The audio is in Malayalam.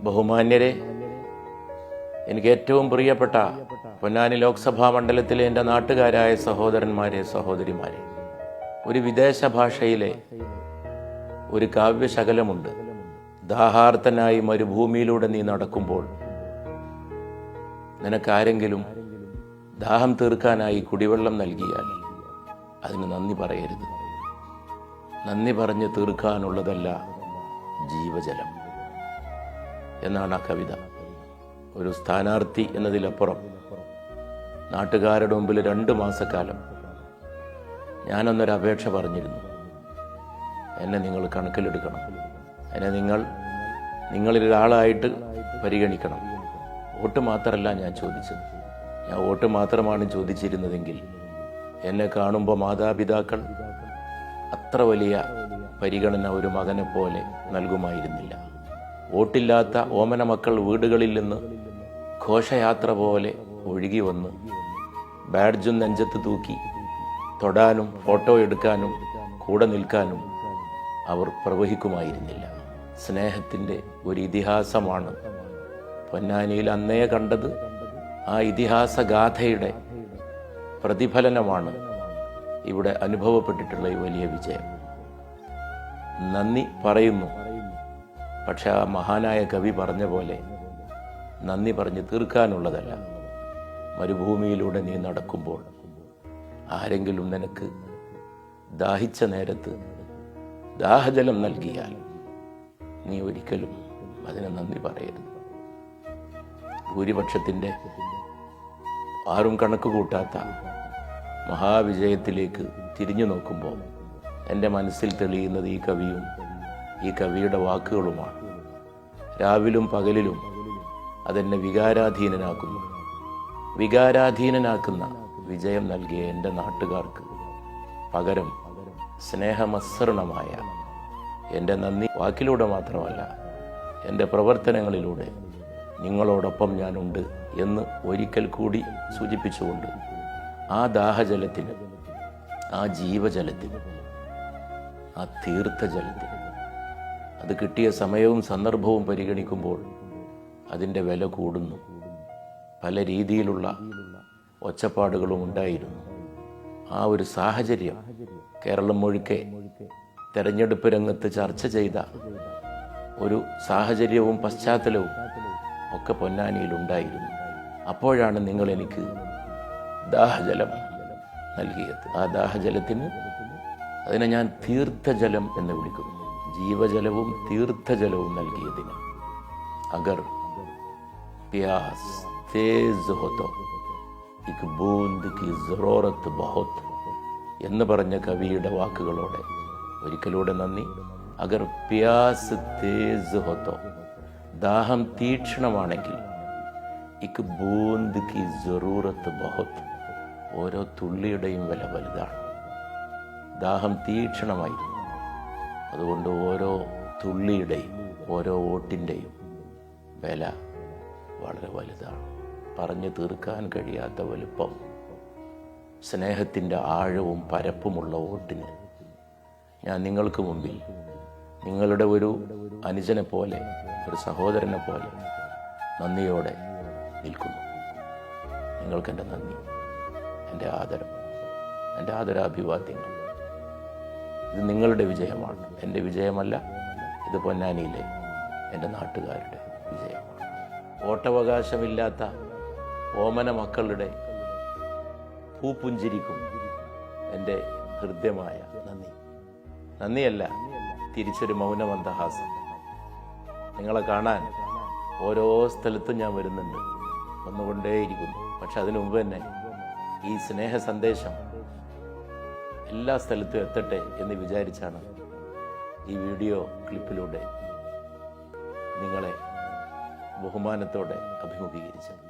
ബഹുമാന്യരെ എനിക്ക് ഏറ്റവും പ്രിയപ്പെട്ട പൊന്നാനി ലോക്സഭാ മണ്ഡലത്തിലെ എന്റെ നാട്ടുകാരായ സഹോദരന്മാരെ സഹോദരിമാരെ ഒരു വിദേശ ഭാഷയിലെ ഒരു കാവ്യശകലമുണ്ട്. ദാഹാർത്തനായി മരുഭൂമിയിലൂടെ നീ നടക്കുമ്പോൾ നിനക്കാരെങ്കിലും ദാഹം തീർക്കാനായി കുടിവെള്ളം നൽകിയാൽ അതിന് നന്ദി പറയരുത്. നന്ദി പറഞ്ഞ് തീർക്കാനുള്ളതല്ല ജീവജലം. എന്നാണ് ആ കവിത. ഒരു സ്ഥാനാർത്ഥി എന്നതിലപ്പുറം നാട്ടുകാരുടെ മുമ്പിൽ രണ്ട് മാസക്കാലം ഞാനൊന്നൊരു അപേക്ഷ പറഞ്ഞിരുന്നു. എന്നെ നിങ്ങൾ കണക്കിലെടുക്കണം. എന്നെ നിങ്ങൾ നിങ്ങളിൽ ഒരാളായിട്ട് പരിഗണിക്കണം. വോട്ട് മാത്രമല്ല ഞാൻ ചോദിച്ചത്. ഞാൻ വോട്ട് മാത്രമാണ് ചോദിച്ചിരുന്നതെങ്കിൽ എന്നെ കാണുമ്പോൾ മാതാപിതാക്കൾ അത്ര വലിയ പരിഗണന ഒരു മകനെ പോലെ നൽകുമായിരുന്നില്ല. വോട്ടില്ലാത്ത ഓമന മക്കൾ വീടുകളിൽ നിന്ന് ഘോഷയാത്ര പോലെ ഒഴുകി വന്ന്. ബാഡ്ജും നെഞ്ചത്ത് തൂക്കി. തൊടാനും ഫോട്ടോ എടുക്കാനും കൂടെ നിൽക്കാനും അവർ പ്രവഹിക്കുമായിരുന്നില്ല. സ്നേഹത്തിന്റെ ഒരു ഇതിഹാസമാണ്. പൊന്നാനിയിൽ അന്നേ കണ്ടത് ആ ഇതിഹാസഗാഥയുടെ പ്രതിഫലനമാണ്. ഇവിടെ അനുഭവപ്പെട്ടിട്ടുള്ള ഈ വലിയ വിജയം. നന്ദി പറയുന്നു. പക്ഷെ ആ മഹാനായ കവി പറഞ്ഞ പോലെ നന്ദി പറഞ്ഞ് തീർക്കാനുള്ളതല്ല. മരുഭൂമിയിലൂടെ നീ നടക്കുമ്പോൾ ആരെങ്കിലും നിനക്ക് ദാഹിച്ച നേരത്ത് ദാഹജലം നൽകിയാൽ നീ ഒരിക്കലും അതിന് നന്ദി പറയരുത്. ഭൂരിപക്ഷത്തിന്റെ ആരും കണക്ക് കൂട്ടാത്ത മഹാവിജയത്തിലേക്ക് തിരിഞ്ഞു നോക്കുമ്പോൾ എന്റെ മനസ്സിൽ തെളിയുന്നത് ഈ കവിയും ഈ കവിയുടെ വാക്കുകളുമാണ്. രാവിലും പകലിലും അതെന്നെ വികാരാധീനനാക്കുന്നു. വികാരാധീനനാക്കുന്ന വിജയം നൽകിയ എന്റെ നാട്ടുകാർക്ക് പകരം സ്നേഹമസൃണമായ എന്റെ നന്ദി. വാക്കിലൂടെ മാത്രമല്ല എന്റെ പ്രവർത്തനങ്ങളിലൂടെ നിങ്ങളോടൊപ്പം ഞാനുണ്ട് എന്ന് ഒരിക്കൽ കൂടി സൂചിപ്പിച്ചുകൊണ്ട് ആ ദാഹജലത്തിന് ആ ജീവജലത്തിന് ആ തീർത്ഥജലത്തിന് അത് കിട്ടിയ സമയവും സന്ദർഭവും പരിഗണിക്കുമ്പോൾ അതിന്റെ വില കൂടുന്നു. പല രീതിയിലുള്ള ഒച്ചപ്പാടുകളും ഉണ്ടായിരുന്നു. ആ ഒരു സാഹചര്യം കേരളം മുഴുക്കെ തെരഞ്ഞെടുപ്പ് രംഗത്ത് ചർച്ച ചെയ്ത ഒരു സാഹചര്യവും പശ്ചാത്തലവും ഒക്കെ പൊന്നാനിയിലുണ്ടായിരുന്നു അപ്പോഴാണ് നിങ്ങൾ എനിക്ക് ദാഹജലം നൽകിയത്. ആ ദാഹജലത്തിന് അതിനെ ഞാൻ തീർത്ഥജലം എന്ന് വിളിക്കുന്നു. ജീവജലവും തീർത്ഥജലവും നൽകിയതിന്. അഗർ പ്യാസ് തേസ് ഹോത്തോ എന്ന് പറഞ്ഞ കവിയുടെ വാക്കുകളോടെ ഒരിക്കലൂടെ നന്ദി. അഗർ പ്യാസ് തേസ് ഹോത്തോ ദാഹം തീക്ഷണമാണെങ്കിൽ ഇക്ക് ബൂന്ദ് കി ജറൂറത്ത് ബഹുത്ത് ഓരോ തുള്ളിയുടെയും വില വലുതാണ്. ദാഹം തീക്ഷണമായിരുന്നു അതുകൊണ്ട് ഓരോ തുള്ളിയുടെയും ഓരോ വോട്ടിന്റെയും വില വളരെ വലുതാണ്. പറഞ്ഞു തീർക്കാൻ കഴിയാത്ത വലുപ്പം സ്നേഹത്തിന്റെ ആഴവും പരപ്പുമുള്ള വോട്ടിന്. ഞാൻ നിങ്ങൾക്ക് മുമ്പിൽ നിങ്ങളുടെ ഒരു അനുജനെ പോലെ ഒരു സഹോദരനെ പോലെ നന്ദിയോടെ നിൽക്കുന്നു. നിങ്ങൾക്കെന്റെ നന്ദി എന്റെ ആദരം എന്റെ ആദരാഭിവാദ്യങ്ങൾ. ഇത് നിങ്ങളുടെ വിജയമാണ്. എന്റെ വിജയമല്ല ഇത് പൊന്നാനിയിലെ എന്റെ നാട്ടുകാരുടെ വിജയമാണ്. വോട്ടവകാശമില്ലാത്ത ഓമന മക്കളുടെ പൂപ്പുഞ്ചിരിക്കും എന്റെ ഹൃദ്യമായ നന്ദി. നന്ദിയല്ല തിരിച്ചൊരു മൗനമന്ദഹാസം. നിങ്ങളെ കാണാൻ ഓരോ സ്ഥലത്തും ഞാൻ വരുന്നുണ്ട്. വന്നുകൊണ്ടേയിരിക്കുന്നു. പക്ഷെ അതിനു മുമ്പ് തന്നെ ഈ സ്നേഹ സന്ദേശം എല്ലാ സ്ഥലത്തും എത്തട്ടെ എന്ന് വിചാരിച്ചാണ് ഈ വീഡിയോ ക്ലിപ്പിലൂടെ നിങ്ങളെ ബഹുമാനത്തോടെ അഭിമുഖീകരിച്ചത്.